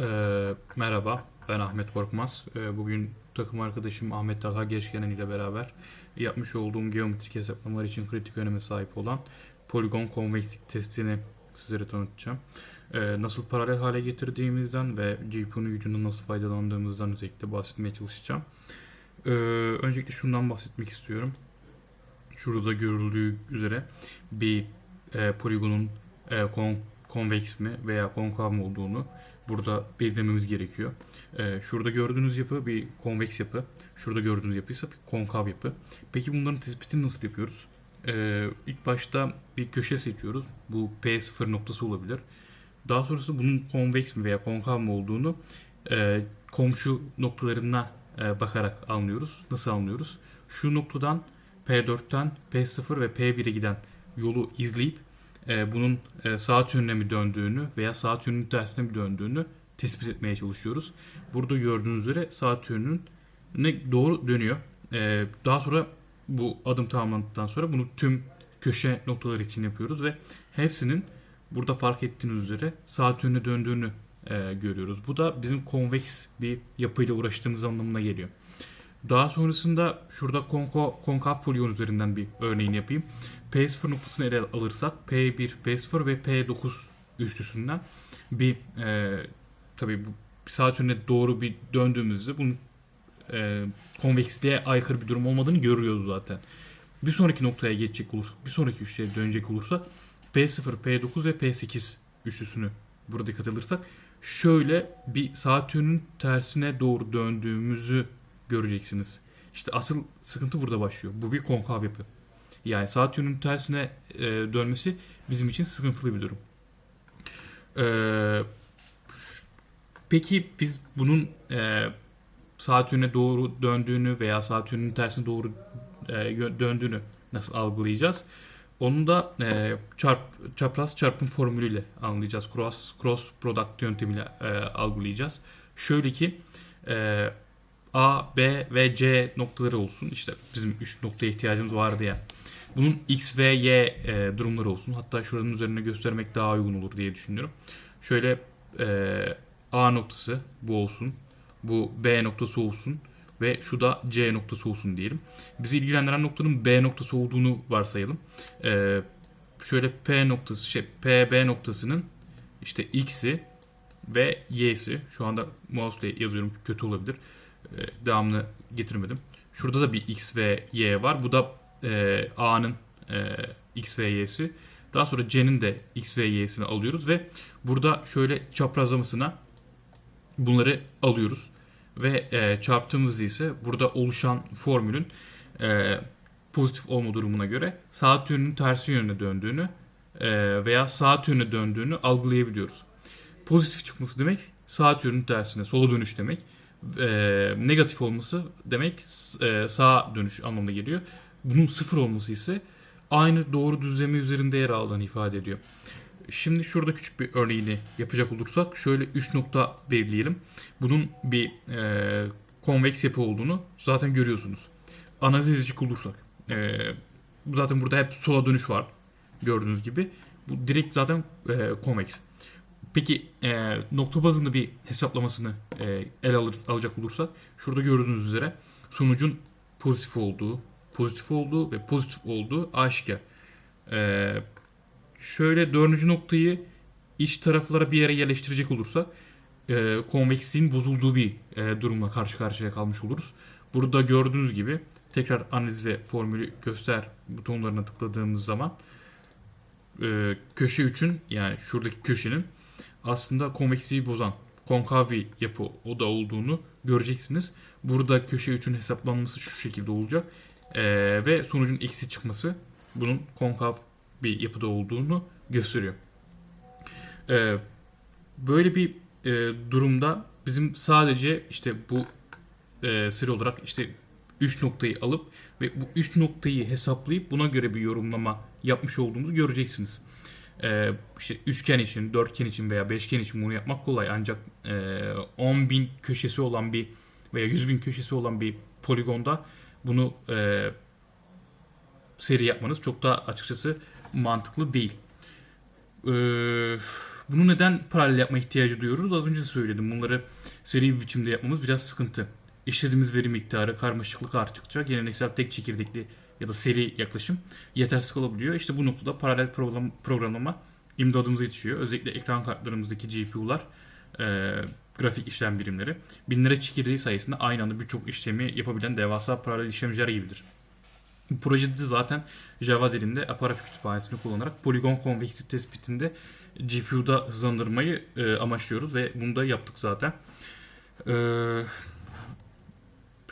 Ee, merhaba, ben Ahmet Korkmaz. Ee, bugün takım arkadaşım Ahmet Talha Geçgenen ile beraber yapmış olduğum geometrik hesaplamalar için kritik öneme sahip olan poligon konvekslik testini sizlere tanıtacağım. Ee, nasıl paralel hale getirdiğimizden ve GPU'nun gücünden nasıl faydalandığımızdan özellikle bahsetmeye çalışacağım. Ee, öncelikle şundan bahsetmek istiyorum. Şurada görüldüğü üzere bir e, poligonun e, kon, konveks mi veya konkav mı olduğunu burada belirlememiz gerekiyor. Ee, şurada gördüğünüz yapı bir konveks yapı. Şurada gördüğünüz yapı ise bir konkav yapı. Peki bunların tespitini nasıl yapıyoruz? Ee, ilk başta bir köşe seçiyoruz. Bu P0 noktası olabilir. Daha sonrasında bunun konveks mi veya konkav mı olduğunu e, komşu noktalarına e, bakarak anlıyoruz. Nasıl anlıyoruz? Şu noktadan P4'ten P0 ve P1'e giden yolu izleyip e, bunun e, saat yönüne mi döndüğünü veya saat yönünün tersine mi döndüğünü tespit etmeye çalışıyoruz. Burada gördüğünüz üzere saat yönünün ne doğru dönüyor. E, daha sonra bu adım tamamlandıktan sonra bunu tüm köşe noktaları için yapıyoruz ve hepsinin burada fark ettiğiniz üzere saat yönüne döndüğünü görüyoruz. Bu da bizim konveks bir yapıyla uğraştığımız anlamına geliyor. Daha sonrasında şurada konko, konkav poligon üzerinden bir örneğin yapayım. P0 noktasını ele alırsak P1, P0 ve P9 üçlüsünden bir e, tabii saat yönüne doğru bir döndüğümüzde bunun e, konveksliğe aykırı bir durum olmadığını görüyoruz zaten. Bir sonraki noktaya geçecek olursak, bir sonraki üçlüye dönecek olursak P0, P9 ve P8 üçlüsünü burada dikkat alırsak şöyle bir saat yönünün tersine doğru döndüğümüzü göreceksiniz. İşte asıl sıkıntı burada başlıyor. Bu bir konkav yapı. Yani saat yönünün tersine e, dönmesi bizim için sıkıntılı bir durum. Ee, peki biz bunun e, saat yönüne doğru döndüğünü veya saat yönünün tersine doğru e, döndüğünü nasıl algılayacağız? Onu da e, çarp, çapraz çarpım formülüyle anlayacağız. Cross, cross product yöntemiyle e, algılayacağız. Şöyle ki e, A, B ve C noktaları olsun. İşte bizim 3 noktaya ihtiyacımız vardı ya. Bunun X ve Y e, durumları olsun. Hatta şuranın üzerine göstermek daha uygun olur diye düşünüyorum. Şöyle e, A noktası bu olsun. Bu B noktası olsun. Ve şu da C noktası olsun diyelim. Bizi ilgilendiren noktanın B noktası olduğunu varsayalım. E, şöyle P noktası, şey PB noktasının işte X'i ve Y'si. Şu anda mouse ile yazıyorum kötü olabilir. E, devamını getirmedim. Şurada da bir X ve Y var. Bu da e, A'nın e, X ve Y'si. Daha sonra C'nin de X ve Y'sini alıyoruz ve burada şöyle çaprazlamasına bunları alıyoruz. Ve e, çarptığımızda ise burada oluşan formülün e, pozitif olma durumuna göre saat yönünün tersi yönüne döndüğünü e, veya saat yönüne döndüğünü algılayabiliyoruz. Pozitif çıkması demek saat yönünün tersine sola dönüş demek. E, negatif olması demek e, sağa dönüş anlamına geliyor. Bunun sıfır olması ise aynı doğru düzleme üzerinde yer aldığını ifade ediyor. Şimdi şurada küçük bir örneğini yapacak olursak şöyle 3 nokta belirleyelim. Bunun bir e, konveks yapı olduğunu zaten görüyorsunuz. Analiz edecek olursak e, zaten burada hep sola dönüş var gördüğünüz gibi. Bu direkt zaten e, konveks. Peki e, nokta bazında bir hesaplamasını e, ele alır, alacak olursak şurada gördüğünüz üzere sonucun pozitif olduğu, pozitif olduğu ve pozitif olduğu aşikar. E, şöyle dördüncü noktayı iç taraflara bir yere yerleştirecek olursak e, konveksliğin bozulduğu bir e, durumla karşı karşıya kalmış oluruz. Burada gördüğünüz gibi tekrar analiz ve formülü göster butonlarına tıkladığımız zaman e, köşe 3'ün yani şuradaki köşenin aslında konveksliği bozan konkav bir yapı o da olduğunu göreceksiniz. Burada köşe 3'ün hesaplanması şu şekilde olacak. E, ve sonucun eksi çıkması bunun konkav bir yapıda olduğunu gösteriyor. E, böyle bir e, durumda bizim sadece işte bu e, seri olarak işte 3 noktayı alıp ve bu 3 noktayı hesaplayıp buna göre bir yorumlama yapmış olduğumuzu göreceksiniz. Ee, işte üçgen için, dörtgen için veya beşgen için bunu yapmak kolay ancak e, 10.000 köşesi olan bir veya 100.000 köşesi olan bir poligonda bunu e, seri yapmanız çok da açıkçası mantıklı değil. Ee, Bunu neden paralel yapma ihtiyacı duyuyoruz? Az önce söyledim. Bunları seri bir biçimde yapmamız biraz sıkıntı. İşlediğimiz veri miktarı, karmaşıklık arttıkça geleneksel tek çekirdekli ya da seri yaklaşım yetersiz olabiliyor. İşte bu noktada paralel program, programlama imdadımıza yetişiyor. Özellikle ekran kartlarımızdaki GPU'lar, e, grafik işlem birimleri binlere çekirdeği sayesinde aynı anda birçok işlemi yapabilen devasa paralel işlemciler gibidir. Bu projede de zaten Java dilinde aparat kütüphanesini kullanarak poligon konveksi tespitinde GPU'da hızlandırmayı e, amaçlıyoruz ve bunu da yaptık zaten. E,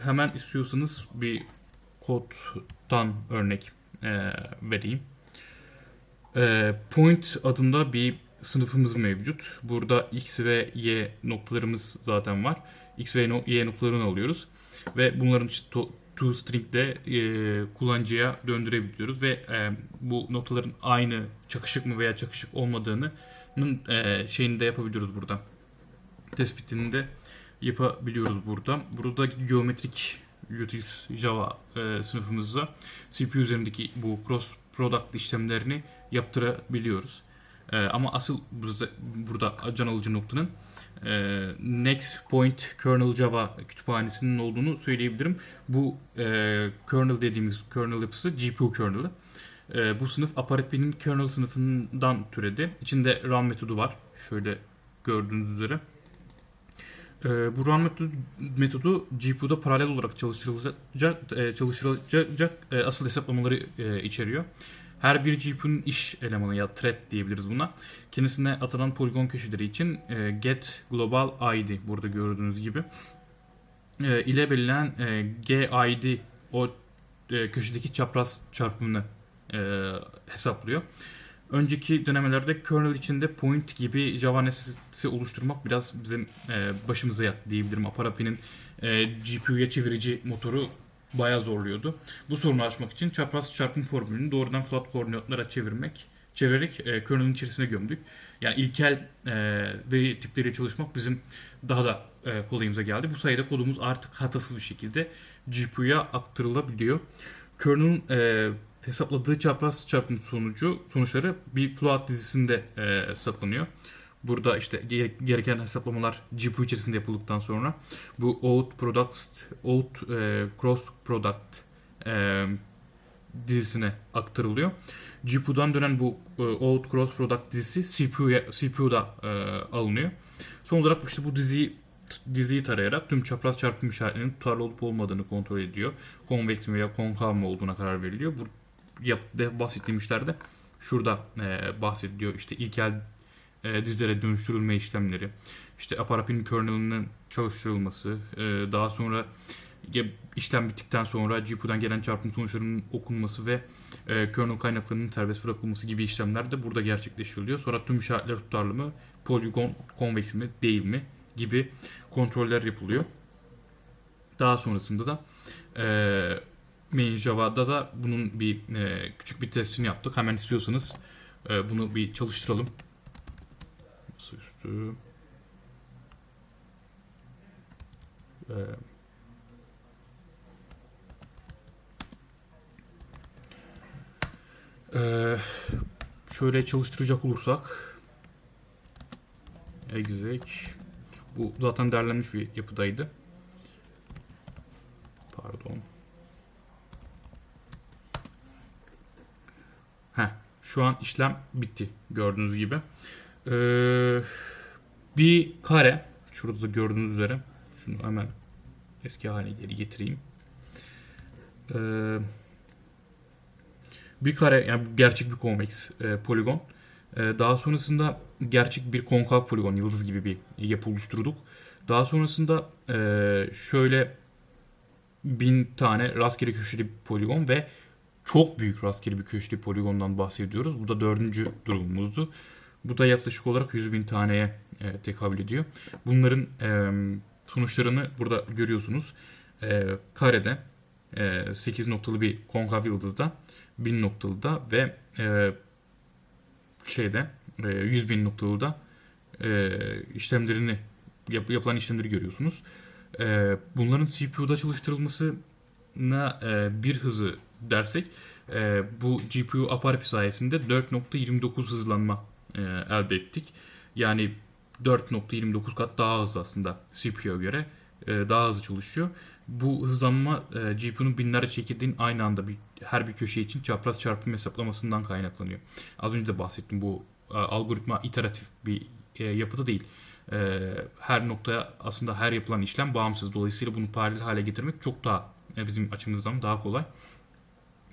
hemen istiyorsanız bir koddan örnek e, vereyim. E, point adında bir sınıfımız mevcut. Burada x ve y noktalarımız zaten var. x ve y noktalarını alıyoruz ve bunların işte to, to string ile e, kullanıcıya döndürebiliyoruz ve e, bu noktaların aynı çakışık mı veya çakışık olmadığını e, şeyini de yapabiliyoruz burada. Tespitini de yapabiliyoruz burada. Burada geometrik utils Java e, sınıfımızda CPU üzerindeki bu cross product işlemlerini yaptırabiliyoruz. E, ama asıl burada, burada can alıcı noktanın e, Next Point Kernel Java kütüphanesinin olduğunu söyleyebilirim. Bu e, kernel dediğimiz kernel yapısı GPU kernel'ı. E, bu sınıf Aparat1'in kernel sınıfından türedi. İçinde run metodu var. Şöyle gördüğünüz üzere. E, bu run metodu, GPU'da paralel olarak çalıştırılacak, e, çalıştırılacak e, asıl hesaplamaları e, içeriyor. Her bir GPU'nun iş elemanı ya thread diyebiliriz buna. Kendisine atanan poligon köşeleri için e, get global id burada gördüğünüz gibi e, ile belirlenen e, gid o e, köşedeki çapraz çarpımını e, hesaplıyor. Önceki dönemlerde kernel içinde point gibi Java nesnesi oluşturmak biraz bizim e, başımıza yattı diyebilirim. Aparapi'nin e, GPU'ya çevirici motoru bayağı zorluyordu. Bu sorunu aşmak için çapraz çarpım formülünü doğrudan float koordinatlara çevirmek, çevirerek e, kernel'in içerisine gömdük. Yani ilkel e, veri tipleriyle çalışmak bizim daha da e, kolayımıza geldi. Bu sayede kodumuz artık hatasız bir şekilde GPU'ya aktarılabiliyor. Kernel'ın e, hesapladığı çapraz çarpım sonucu sonuçları bir float dizisinde e, saklanıyor. Burada işte gereken hesaplamalar GPU içerisinde yapıldıktan sonra bu out product out e, cross product e, dizisine aktarılıyor. GPU'dan dönen bu e, out cross product dizisi CPU'ya CPU'da e, alınıyor. Son olarak işte bu diziyi diziyi tarayarak tüm çapraz çarpım işaretlerinin tutarlı olup olmadığını kontrol ediyor. Konveks mi veya konkav mı olduğuna karar veriliyor. Bu yap, bahsettiğim işlerde şurada e, bahsediliyor. İşte ilkel e, dizilere dönüştürülme işlemleri, işte aparapin kernel'ının çalıştırılması, e, daha sonra işlem bittikten sonra GPU'dan gelen çarpım sonuçlarının okunması ve e, kernel kaynaklarının serbest bırakılması gibi işlemler de burada gerçekleştiriliyor. Sonra tüm işaretler tutarlı mı, poligon konveks mi, değil mi gibi kontroller yapılıyor. Daha sonrasında da e, Main Java'da da bunun bir e, küçük bir testini yaptık. Hemen istiyorsanız e, bunu bir çalıştıralım. Masaüstü. Ee, ee, şöyle çalıştıracak olursak exec bu zaten derlenmiş bir yapıdaydı. Şu an işlem bitti gördüğünüz gibi. Ee, bir kare şurada da gördüğünüz üzere şunu hemen eski haline geri getireyim. Ee, bir kare yani gerçek bir konveks e, poligon. E, daha sonrasında gerçek bir konkav poligon yıldız gibi bir yapı oluşturduk. Daha sonrasında e, şöyle bin tane rastgele köşeli poligon ve çok büyük rastgele bir köşeli poligondan bahsediyoruz. Bu da dördüncü durumumuzdu. Bu da yaklaşık olarak 100 bin taneye e, tekabül ediyor. Bunların e, sonuçlarını burada görüyorsunuz. E, karede e, 8 noktalı bir konkav yıldızda 1000 noktalı da ve e, şeyde e, 100 bin noktalı da e, işlemlerini yap, yapılan işlemleri görüyorsunuz. E, bunların CPU'da çalıştırılmasına e, bir hızı dersek e, bu GPU Apache sayesinde 4.29 hızlanma e, elde ettik. Yani 4.29 kat daha hızlı aslında CPU'ya göre. e, daha hızlı çalışıyor. Bu hızlanma e, GPU'nun binlerce çekirdeğin aynı anda bir, her bir köşe için çapraz çarpım hesaplamasından kaynaklanıyor. Az önce de bahsettim bu e, algoritma iteratif bir e, yapıda değil. E, her noktaya aslında her yapılan işlem bağımsız. Dolayısıyla bunu paralel hale getirmek çok daha e, bizim açımızdan daha kolay.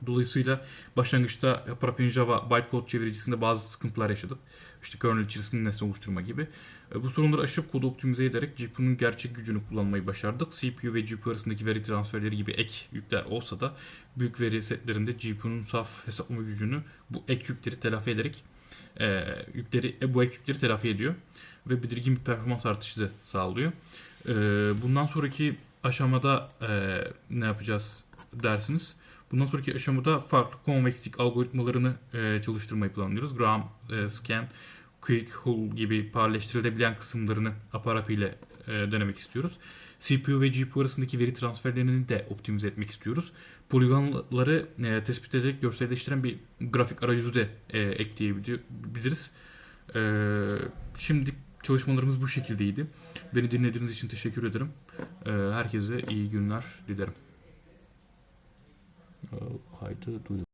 Dolayısıyla başlangıçta Parapen Java bytecode çeviricisinde bazı sıkıntılar yaşadık. İşte kernel içerisinde nesne oluşturma gibi. E, Bu sorunları aşıp kodu optimize ederek GPU'nun gerçek gücünü kullanmayı başardık. CPU ve GPU arasındaki veri transferleri gibi ek yükler olsa da büyük veri setlerinde GPU'nun saf hesaplama gücünü bu ek yükleri telafi ederek e, yükleri e, bu ek yükleri telafi ediyor ve belirgin bir performans artışı da sağlıyor. E, bundan sonraki aşamada e, ne yapacağız dersiniz. Bundan sonraki aşamada farklı konvekslik algoritmalarını e, çalıştırmayı planlıyoruz. Graham, e, Scan, Quick, Hull gibi paralelleştirilebilen kısımlarını aparat ile e, denemek istiyoruz. CPU ve GPU arasındaki veri transferlerini de optimize etmek istiyoruz. Poligonları e, tespit ederek görselleştiren bir grafik arayüzü de e, ekleyebiliriz. E, şimdi çalışmalarımız bu şekildeydi. Beni dinlediğiniz için teşekkür ederim. E, herkese iyi günler dilerim. E, kaydı duyuyor.